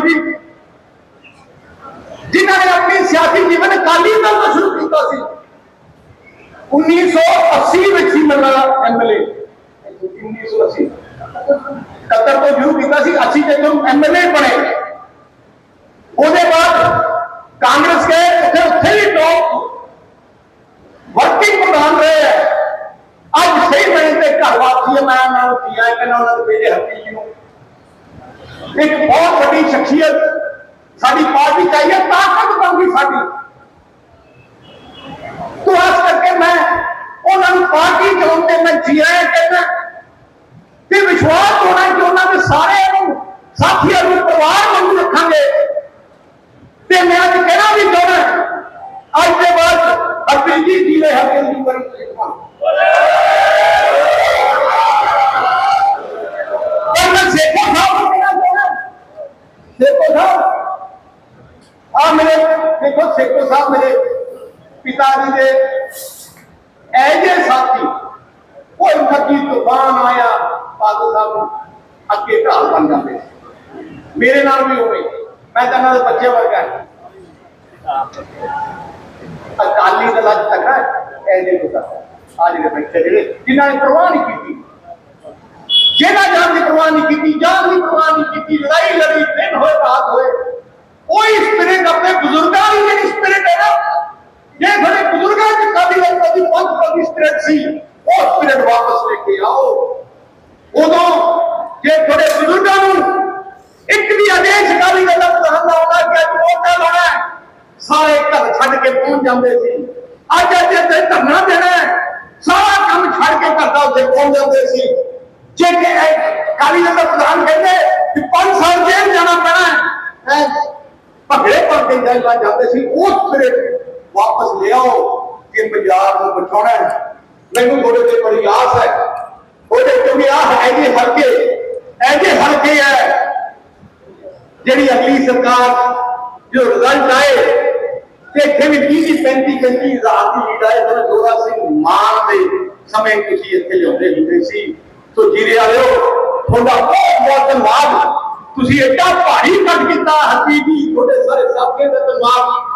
ਦੇਖੋ ਜਿਨ੍ਹਾਂ ਨੇ ਆਪਣੀ ਸਿਆਸੀ ਜੀਵਨ ਅਕਾਲੀ ਦਲ ਤੋਂ ਸ਼ੁਰੂ ਕੀਤਾ ਸੀ। 1980 ਵਿੱਚ ਹੀ ਮੇਰਾ ਐਮਐਲਏ 1980 ਕਤਰ ਤੋਂ ਸ਼ੁਰੂ ਕੀਤਾ ਸੀ 80 ਤੇ ਤੋਂ ਐਮਐਲਏ ਬਣੇ। ਉਹਦੇ ਬਾਅਦ ਕਾਂਗਰਸ ਕੇ ਉੱਥੇ ਉੱਥੇ ਹੀ ਟੌਪ ਵਰਕਿੰਗ ਪ੍ਰਧਾਨ ਰਹੇ ਹੈ ਅੱਜ ਸਹੀ ਮੈਨੇ ਤੇ ਘਰ ਵਾਪਸੀ ਹੈ, ਮੈਂ ਉਹਨਾਂ ਨੂੰ ਕੀਆ ਕਿ ਉਹਨਾਂ ਦੇ ਬੇਟੇ ਹੱਥੀ ਜੀ ਨੂੰ। ਇੱਕ ਬਹੁਤ ਵੱਡੀ ਸ਼ਖਸੀਅਤ ਸਾਡੀ ਪਾਰਟੀ ਚਾਹੀਏ ਤਾਕਤ ਬਣਦੀ ਸਾਡੀ। ਤੋ ਇਸ ਕਰਕੇ ਮੈਂ ਉਹਨਾਂ ਨੂੰ ਪਾਰਟੀ ਚੋਣ ਤੇ ਮੈਂ ਜੀਆ ਕਹਿੰਦਾ ਤੇ ਵਿਸ਼ਵਾਸ ਹੋਣਾ ਕਿ ਉਹਨਾਂ ਦੇ ਸਾਰਿਆਂ ਨੂੰ ਸਾਥੀਆਂ ਨੂੰ ਪਰਿਵਾਰ ਵਾਂਗੂ ਰੱਖਾਂਗੇ। ਤੇ ਮੈਂ ਅੱਜ ਕਹਿਣਾ ਵੀ ਚਾਹੁੰਦਾ ਅੱਜ ਦੇ ਬਾਅਦ ਅਰਪਿੰਦ ਜੀ ਜੀ ਨੇ ਹਰ ਦੀ ਬੜੀ ਪਰ ਸੇਖੋ ਸਾਹਿਬ ਆ ਮੇਰੇ ਦੇਖੋ ਸੇਖੋ ਸਾਹਿਬ ਮੇਰੇ ਪਿਤਾ ਜੀ ਦੇ ਐਜੇ ਸਾਥੀ ਕੋਈ ਨਕੀ ਤੂਫਾਨ ਆਇਆ ਪਾਗਲ ਸਾਹਿਬ ਨੂੰ ਅੱਗੇ ਢਾਲ ਬਣ ਜਾਂਦੇ ਸੀ। ਮੇਰੇ ਨਾਲ ਵੀ ਹੋਵੇ ਮੈਂ ਤਾਂ ਇਹਨਾਂ ਦੇ ਬੱਚੇ ਵਰਗਾ ਹਾਂ। ਅਕਾਲੀ ਦਲ ਅੱਜ ਤੱਕ ਹੈ ਐਜੇ ਪੁੱਤਰ ਆ ਜਿਹੜੇ ਬੱਚੇ ਜਿਹੜੇ ਜਿਨ੍ਹਾਂ ਨੇ ਪ੍ਰਵਾਹ ਨਹੀਂ ਕੀਤੀ ਜਿਹੜਾ ਜਾਨ ਦੀ ਪ੍ਰਵਾਹ ਨਹੀਂ ਕੀਤੀ ਜਾਨ ਦੀ ਪ੍ਰਵਾਹ ਨਹੀਂ ਕੀਤੀ ਲੜਾਈ ਲੜੀ ਦਿਨ ਹੋਏ ਰਾਤ ਹੋਏ ਉਹੀ ਸਪਿਰਿਟ ਆਪਣੇ ਬਜ਼ੁਰਗਾਂ ਦੀ ਜਿਹੜੀ ਸਪਿਰਿਟ ਹੈ ਨਾ ਜੇ ਸਾਡੇ ਬਜ਼ੁਰਗਾਂ ਦੀ ਕਾਦੀ ਲੱਗਦਾ ਦੀ ਪੰਥ ਦੀ ਸਪਿਰਿਟ ਸੀ ਉਹ ਸਪਿਰਿਟ ਵਾਪਸ ਲੈ ਕੇ ਆਓ ਉਦੋਂ ਜੇ ਤੁਹਾਡੇ ਬਜ਼ੁਰਗਾਂ ਨੂੰ ਇੱਕ ਵੀ ਆਦੇਸ਼ ਦਾ ਪ੍ਰਧਾਨ ਦਾ ਕਿ ਅੱਜ ਮੋਟਾ ਲਾਉਣਾ ਹੈ, ਸਾਰੇ ਘਰ ਛੱਡ ਕੇ ਪਹੁੰਚ ਜਾਂਦੇ ਸੀ। ਅੱਜ ਅੱਜ ਤੇ ਧਰਨਾ ਦੇਣਾ ਸਾਰਾ ਕੰਮ ਛੱਡ ਕੇ ਘਰ ਦਾ ਉੱਤੇ ਪਹੁੰਚ ਜਾਂਦੇ ਸੀ। ਜੇ ਕਿ ਕਾਲੀ ਦਾ ਪ੍ਰਧਾਨ ਕਹਿੰਦੇ ਕਿ 5 ਸਾਲ ਜੇਲ੍ਹ ਜਾਣਾ ਪੈਣਾ ਹੈ। ਭਗੜੇ ਪਰ ਕੇ ਜੇਲ੍ਹਾਂ ਜਾਂਦੇ ਸੀ। ਉਹ ਫਿਰ ਵਾਪਸ ਲਿਆਓ ਕਿ ਪੰਜਾਬ ਨੂੰ ਬਚਾਉਣਾ ਹੈ। ਮੈਨੂੰ ਤੁਹਾਡੇ ਤੇ ਬੜੀ ਆਸ ਹੈ। ਉਹਦੇ ਕਿਉਂਕਿ ਆਹ ਐਜੇ ਹਲਕੇ। ਐਜੇ ਹਲਕੇ ਹੈ ਜਿਹੜੀ ਅਗਲੀ ਸਰਕਾਰ ਜੋ ਰਿਜ਼ਲਟ ਆਏ ਤੇ ਇੱਥੇ ਵੀ 30 35 35 ਹਜ਼ਾਰ ਦੀ ਲੀਡ ਆਏ ਤਾਂ ਜੋਰਾ ਸਿੰਘ ਮਾਨ ਦੇ ਸਮੇਂ ਤੁਸੀਂ ਇੱਥੇ ਲਿਆਉਂਦੇ ਹੁੰਦੇ ਸੀ। ਸੋ ਜੀਰੇ ਵਾਲਿਓ, ਤੁਹਾਡਾ ਬਹੁਤ ਬਹੁਤ ਧੰਨਵਾਦ। ਤੁਸੀਂ ਏਡਾ ਭਾਰੀ ਕੱਟ ਕੀਤਾ ਹੱਤੀ ਜੀ ਤੁਹਾਡੇ ਸਾਰੇ ਸਾਥੀਆਂ ਦਾ ਧੰਨਵਾਦ।